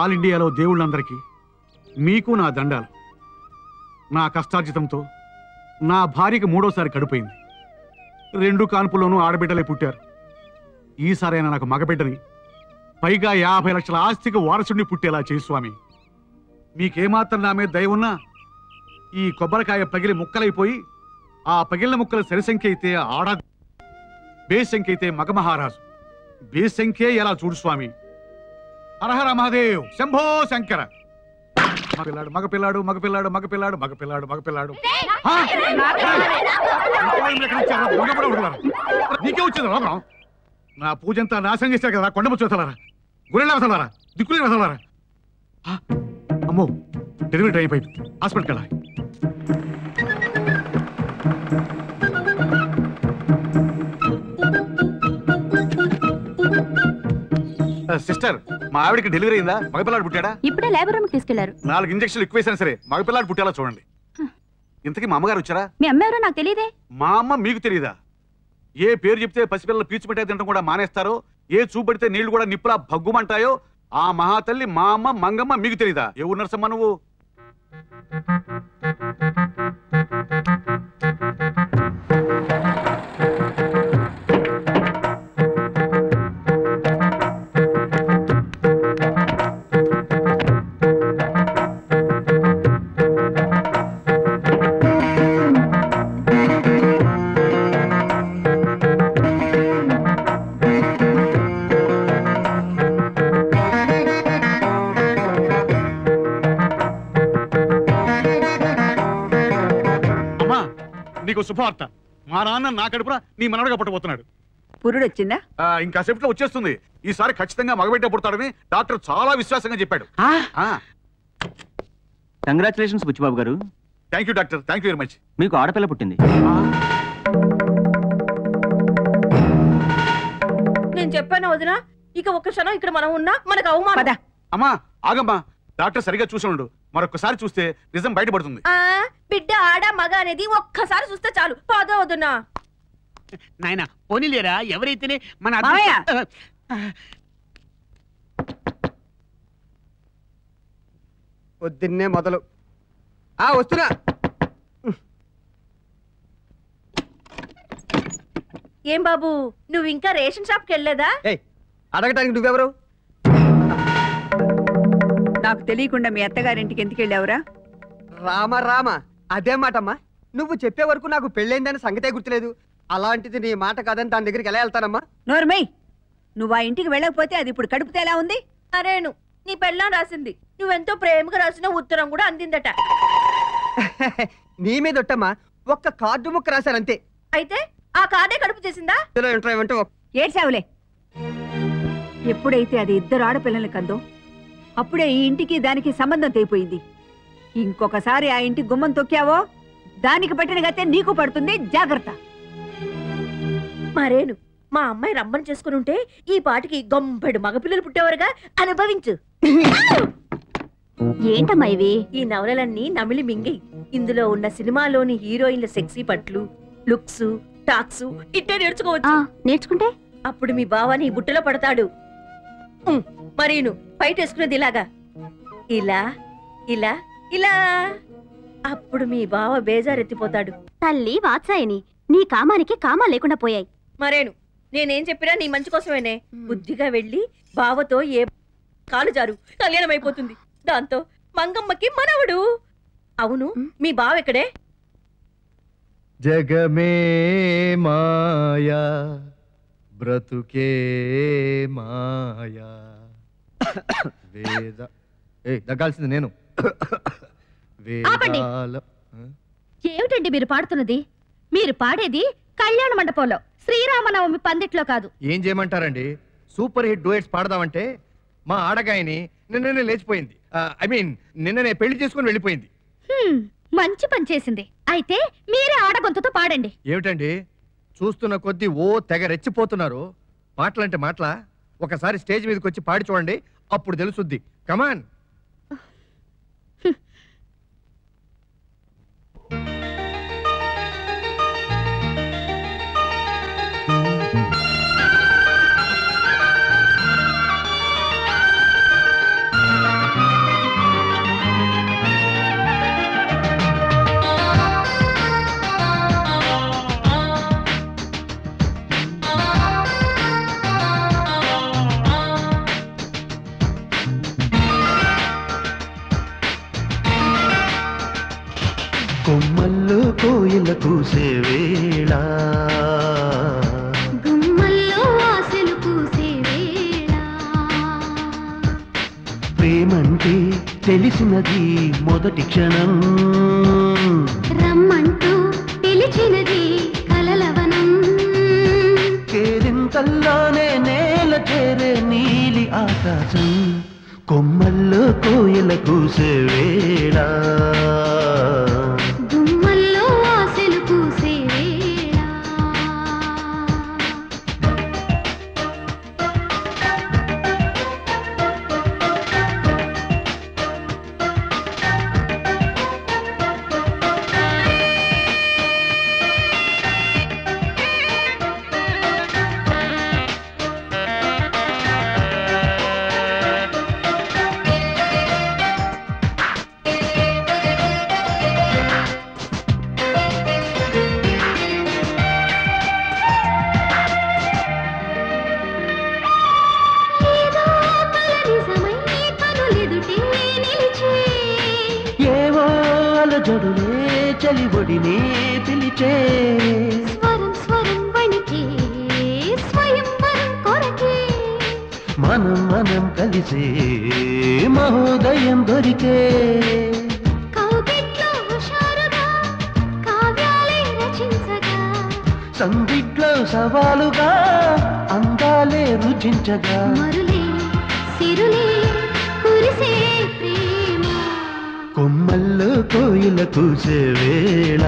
All ఇండియాలో దేవుళ్ళందరికీ మీకు నా దండాలు. నా కష్టార్జితంతో నా భార్యకి మూడోసారి కడుపోయింది రెండు కాన్పుల్లోనూ ఆడబిడ్డలే పుట్టారు. ఈసారైనా నాకు మగబిడ్డని పైగా యాభై లక్షల ఆస్తికి వారసుడిని పుట్టేలా చేయి స్వామి. మీకేమాత్రం నా మీద దయవున్నా ఈ కొబ్బరికాయ పగిలి ముక్కలైపోయి ఆ పగిలిన ముక్కల సరిసంఖ్య అయితే ఆడ బేసంఖ్య అయితే మగమహారాజు. బేసంఖ్యే ఎలా చూడు స్వామి? హరహర మహాదేవ్ శంభో శంకర. మగపిల్లాడు మగపిల్లాడు మగపిల్లాడు మగపిల్లాడు మగపిల్లాడు మగపిల్లాడు? నీకే వచ్చింది? లోపం నా పూజంతా నాశనం చేశారు కదా కొండ ముచ్చోతలారా గురెళ్ళ వసలారా దిక్కులేని వసలారా? అమ్మో డెలివరీ టైం అయిపోయింది. హాస్పిటల్కి వెళ్ళాలి. సిస్టర్ మా ఆవిడకి డెలివరీ అయిందా? మగపిల్లాడు పుట్టాడా? ఇప్పుడే లేబర్ రూమ్ తీసుకెళ్ళారు. నాలుగు ఇంజక్షన్లు ఎక్కువ వేసినా సరే మగపిల్లాడు పుట్టేలా చూడండి. ఇంతకీ మా అమ్మగారు వచ్చారా? మీ అమ్మ ఎవరో నాకు తెలియదే. మా అమ్మ మీకు తెలియదా? ఏ పేరు చెప్తే పసిపిల్లలు పీచు పెట్టే తినడం కూడా మానేస్తారో ఏ చూపెడితే నీళ్ళు కూడా నిప్పులా భగ్గుమంటాయో ఆ మహాతల్లి మా అమ్మ మంగమ్మ మీకు తెలియదా ఏ నరసమ్మ నువ్వు? నీకు శుభవార్త. మా నాన్న నా కడుపున నీ మనవడగా పుట్టబోతున్నాడు. పురుడు వచ్చిందా? ఆ, ఇంకా సేపట్లో వచ్చేస్తుంది. ఈసారి ఖచ్చితంగా మగబిడ్డ పుడతాడని డాక్టర్ చాలా విశ్వాసంగా చెప్పాడు. Congratulations Buchibabu garu. Thank you doctor. Thank you very much మీకు ఆడపిల్ల పుట్టింది. నేను చెప్పాను వదినా ఇక ఒక్క క్షణం ఇక్కడ మనం ఉన్నా మనకు అవమానం. అమ్మా ఆగమ్మా. డాక్టర్ సరిగా చూసి ఉండు. మరొకసారి చూస్తే నిజం బయటపడుతుంది. ఆ, బిడ్డ ఆడ మగ అనేది ఒక్కసారి చూస్తే చాలు. పోదా వదినా. నాయన పోనీలేరా ఎవరైతేనే మన! పొద్దున్నే మొదలు. ఆ వస్తున్నా. ఏం బాబు నువ్వు ఇంకా రేషన్ షాప్కి వెళ్ళలేదా? ఏయ్ అడగటానికి నువ్వెవరు? నాకు తెలియకుండా మీ అత్తగారింటికి ఎందుకు వెళ్ళావురా? రామ రామ అదే మాటమ్మా. నువ్వు చెప్పే వరకు నాకు పెళ్ళైందని సంగతే గుర్తులేదు. అలాంటిది నీ మాట కాదని దాని దగ్గరికి ఎలా వెళ్తానమ్మా? నోర్మై నువ్వు ఆ ఇంటికి వెళ్ళకపోతే అది ఇప్పుడు కడుపుతే ఎలా ఉంది? అరేను నీ పెళ్ళాం రాసింది. నువ్వెంతో ప్రేమగా రాసిన ఉత్తరం కూడా అందిందట. నీ మీద ఒట్టమ్మా. ఒక్క కార్డు ముక్క రాశానంతే అయితే ఆ కార్డే కడుపు చేసిందా? ఏడ్చావులే. ఎప్పుడైతే అది ఇద్దరు ఆడపిల్లలు కందో అప్పుడే ఈ ఇంటికి దానికి సంబంధం తెగిపోయింది. ఇంకొకసారి ఆ ఇంటి గుమ్మం తొక్కావో దానికి పట్టిన గతే నీకు పడుతుంది జాగ్రత్త. మరేను మా అమ్మాయి రమ్మని చేసుకుని ఉంటే ఈ పాటికి గొంపెడు మగపిల్లలు పుట్టేవారుగా అనుభవించు. ఏంటమ్మా ఇవి? ఈ నవలలన్నీ నమిలి మింగి ఇందులో ఉన్న సినిమాలోని హీరోయిన్ల సెక్సీ పట్లు లుక్స్ టాక్స్ ఇట్టే నేర్చుకోవచ్చు. నేర్చుకుంటే? అప్పుడు మీ బావ నీ బుట్టలో పడతాడు. మరీను బయట వేసుకునేది ఇలాగా. ఇలా ఇలా ఇలా. అప్పుడు మీ బావ బేజారెత్తిపోతాడు. తల్లి వాత్సాయని నీ కామానికి కామా లేకుండా పోయాయి. మరేను నేనేం చెప్పినా నీ మంచి కోసమేనే. బుద్ధిగా వెళ్ళి బావతో ఏ కాలు జారు కళ్యాణం అయిపోతుంది దాంతో మంగమ్మకి మనవడు. అవును మీ బావ ఎక్కడే? జగమే మాయా బ్రతుకే మాయా. వేద ఏ దగ్గాల్సింది నేను. వేదాల? ఏమిటండి మీరు పాడుతున్నది? మీరు పాడేది కళ్యాణ మండపంలో శ్రీరామనవమి పందిట్లో కాదు. ఏం చేయమంటారండి? సూపర్ హిట్ డూయట్స్ పాడదామంటే మా ఆడగాయని నిన్ననే లేచిపోయింది. ఐ మీన్ నిన్ననే పెళ్ళి చేసుకుని వెళ్ళిపోయింది. మంచి పని చేసింది. అయితే మీరే ఆడగొంతుతో పాడండి. ఏమిటండి? చూస్తున్న కొద్దీ ఓ తెగ రెచ్చిపోతున్నారు. మాటలంటే మాటలా? ఒకసారి స్టేజ్ మీదకి వచ్చి పాడి చూడండి అప్పుడు తెలుసుద్ది. కమాన్ పూసే వేళ. ప్రేమంటే తెలిసినది మొదటి క్షణం. రమ్మంటూ పిలిచినది కలలవనం. కేరింతల్లోనే నేల చేరే నీలి ఆకాశం. కొమ్మల్లో కోయిల కూసే వేళ. మనం మనం కలిసే మహోదయం దొరికే. సందిట్లో సవాలుగా అందాలే రుచించగా. కొమ్మల్లో కోయిల కూసే వేళ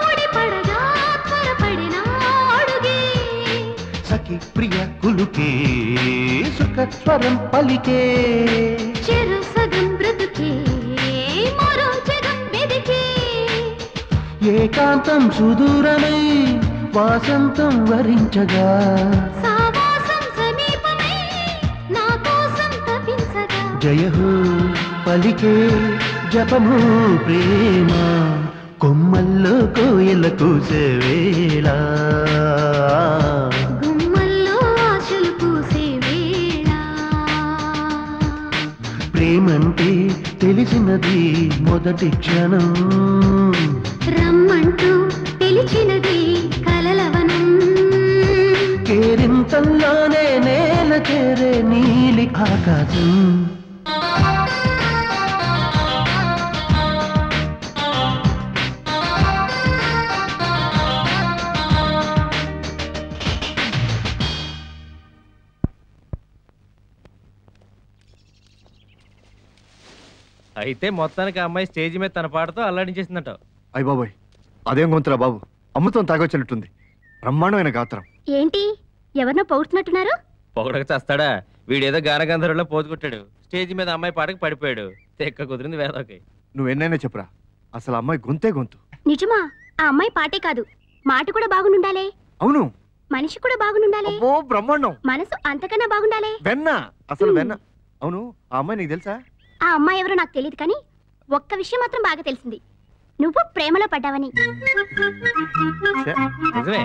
ముడిపడగా త్వరపడిన అడుగే. సఖి ప్రియ కులుకే సుఖ స్వరం పలికే. చెరు సగం బ్రతుకే మరో జగం వెదికే. ఏకాంతం సుదూరమై వాసంతం వరించగా. సావాసం సమీపమై నా కోసం తపించగా. జయహో. పలికే జపము ప్రేమ కొమ్మల్లో కోయల కూసే వేళ. గుమ్మల్లో ఆశలు పూసే వేళ. ప్రేమంటే తెలిసినది మొదటి క్షణం. రమ్మంటూ పిలిచినది కలలవనం. కేరింతల్లోనే నేల చేరే నీలి ఆకాశం. అయితే మొత్తానికి ఆ అమ్మాయి స్టేజ్ మీద తన పాటతో అల్లాడించేసిందట. అయ్య బాబోయ్ అదేం గొంతురా బాబు? అమృతం తాగొచ్చినట్టుంది. బ్రహ్మాండమైన గాత్రం. ఏంటి? ఎవరినో పౌడుతున్నట్టున్నారు పొగడక చేస్తాడా? వీడేదో గానగంధర్వులో పోతుకొట్టాడు స్టేజ్ మీద అమ్మాయి పాటకు పడిపోయాడు. తెక్క కుదిరింది వేదోకి. నువ్వు ఎన్నైనా చెప్పురా. అసలు అమ్మాయి గొంతే గొంతు. నిజమా? ఆ అమ్మాయి పాటే కాదు. మాట కూడా బాగునుండాలే అవును. మనిషి కూడా బాగునుండాలే ఓ బ్రహ్మాండం. మనసు అంతకన్నా బాగుండాలే. వెన్న. అసలు వెన్న. అవును ఆ అమ్మాయి నీకు తెలుసా? ఆ అమ్మాయి ఎవరో నాకు తెలియదు కానీ ఒక్క విషయం మాత్రం బాగా తెలిసింది. నువ్వు ప్రేమలో పడ్డావని. నిజమే.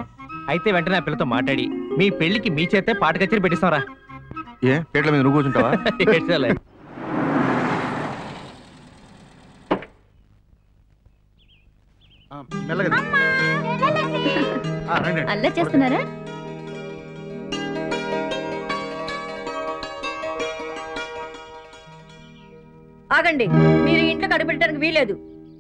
అయితే వెంటనే ఆ పిల్లతో మాట్లాడి మీ పెళ్ళికి మీ చేతే పాట కచేరి పెట్టిస్తారా. ఏ పేట్ల మీద నువ్వు కూర్చుంటావా? మెల్లగా చేస్తున్నారా? ఆగండి. మీరు ఇంట్లో కడుపెట్టడానికి వీలేదు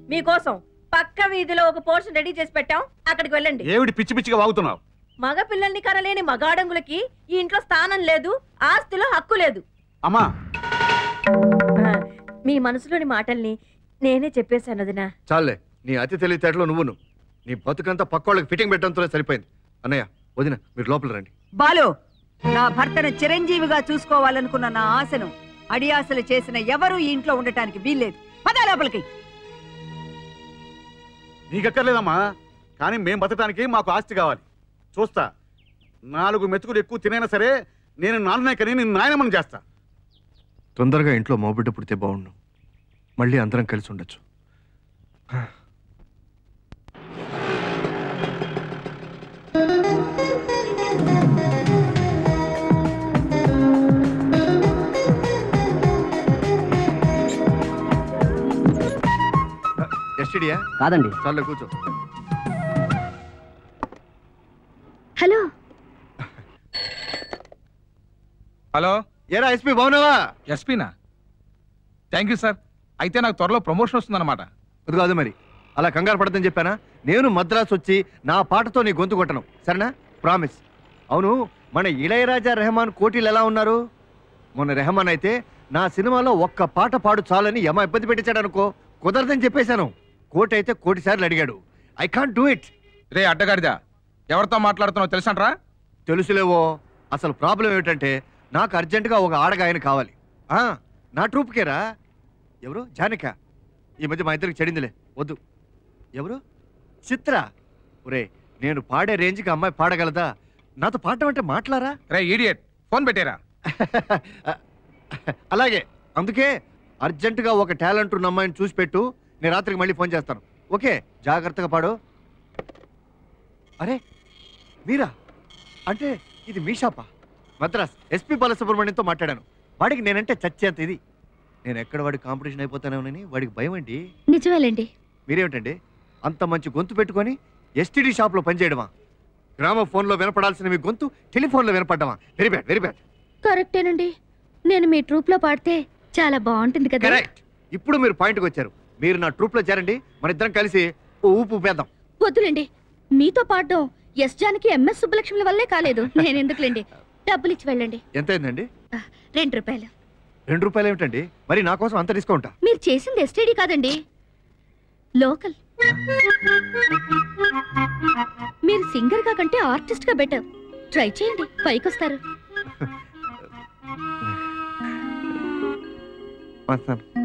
మీకోసం పక్క వీధిలో ఒక పోర్షన్ రెడీ చేసి పెట్టాం. అక్కడికి వెళ్ళండి. ఏమిటి పిచ్చి పిచ్చిగా వాగుతున్నావు? మగ పిల్లల్ని కనలేని మగాడంగులకి ఈ ఇంట్లో స్థానం లేదు ఆస్తిలో హక్కు లేదు. అమ్మా. మీ మనసులోని మాటల్ని నేనే చెప్పేశాను వదినా. చాలే. నీ అతి తెలివితేటలో నువ్వును. నీ బతుకంతా పక్కోళ్ళకి ఫిట్టింగ్ పెట్టడంతోనే సరిపోయింది. అన్నయ్య వదిన మీరు లోపల రండి. బాలు నా భర్తను చిరంజీవిగా చూసుకోవాలనుకున్న నా ఆశను అడియాసలు చేసిన ఎవరూ ఈ ఇంట్లో ఉండటానికి వీల్లేదు. పద లోపలికి. నీకక్కర్లేదమ్మా కానీ మేం బతకడానికి మాకు ఆస్తి కావాలి. చూస్తా నాలుగు మెతుకులు ఎక్కువ తినైనా సరే నేను నాన్ననే కని నేను నాయనమని చేస్తా. తొందరగా ఇంట్లో మోబిడ్డ పుడితే బాగుండు. మళ్ళీ అందరం కలిసి ఉండొచ్చు. ఎస్టీడియా కాదండి. చాలే కూర్చో. హలో. హలో. ఏరా ఎస్పీ బాగున్నావా? ఎస్పీనా? థ్యాంక్ యూ సార్ అయితే నాకు త్వరలో ప్రమోషన్ వస్తుందన్నమాట. అది కాదు మరి. అలా కంగారు పడదని చెప్పానా? నేను మద్రాసు వచ్చి నా పాటతో నీ గొంతు కొట్టను. సరేనా? ప్రామిస్ అవును మన ఇళయరాజా రెహమాన్ కోటీలు ఎలా ఉన్నారు? మొన్న రెహమాన్ అయితే నా సినిమాలో ఒక్క పాట పాడు చాలని యమ ఇబ్బంది పెట్టించాడు అనుకో కుదరదని చెప్పేశాను. కోటి అయితే కోటి సార్లు అడిగాడు. ఐ కాంట్ డూ ఇట్ రే అడ్డగాడిదా ఎవరితో మాట్లాడుతున్నావు తెలుసంట్రా? తెలుసులేవో అసలు ప్రాబ్లం ఏమిటంటే నాకు అర్జెంటుగా ఒక ఆడగాయన కావాలి. నా ట్రూప్కేరా ఎవరు? జానిక. ఈ మధ్య మా ఇద్దరికి చెడిందిలే వద్దు. ఎవరు? చిత్ర. ఒరే నేను పాడే రేంజ్కి అమ్మాయి పాడగలదా? నాతో పాడటం అంటే మాట్లారా రే ఈడియట్ ఫోన్ పెట్టేరా. అలాగే అందుకే అర్జెంటుగా ఒక టాలెంట్ ఉన్న అమ్మాయిని చూసి పెట్టు. నేను రాత్రికి మళ్ళీ ఫోన్ చేస్తాను. ఓకే జాగ్రత్తగా పాడు. అరే మీరా? అంటే ఇది మీ షాపా? మద్రాస్ ఎస్పీ బాలసుబ్రహ్మణ్యంతో మాట్లాడాను. వాడికి నేనంటే చచ్చేంత ఇది. నేను ఎక్కడ వాడి కాంపిటీషన్ అయిపోతానేమోనని వాడికి భయం అండి నిజమేలేండి. మీరేమిటండి? అంత మంచి గొంతు పెట్టుకొని ఎస్టీడీ షాప్లో పనిచేయడమా? గ్రామ ఫోన్లో వినపడాల్సిన మీ గొంతు టెలిఫోన్లో వినపడ్డమా? Very bad very bad. కరెక్టేనండి. నేను మీ ట్రూప్లో పాడితే చాలా బాగుంటుంది కదా. కరెక్ట్. ఇప్పుడు మీరు పాయింట్కి వచ్చారు. మీరు నా ట్రూప్లో చేరండి. మన ఇద్దరం కలిసి ఊపు ఊపేద్దాం. వద్దులేండి. మీతో పాడడం ఎస్ జానకి ఎంఎస్ సుబ్బలక్ష్మి వల్లే కాలేదు. నేను ఎందుకులేండి డబ్బులు ఇచ్చి వెళ్ళండి. ఎంత అయిందండి రెండు రూపాయలు. రెండు రూపాయలు ఏమిటండి? మరి నా కోసం అంత డిస్కౌంటా మీరు చేసింది ఎస్టీడీ కాదండి. లోకల్. మీరు సింగర్గా కంటే ఆర్టిస్ట్గా బెటర్. ట్రై చేయండి. పైకొస్తారు. వస్తాను.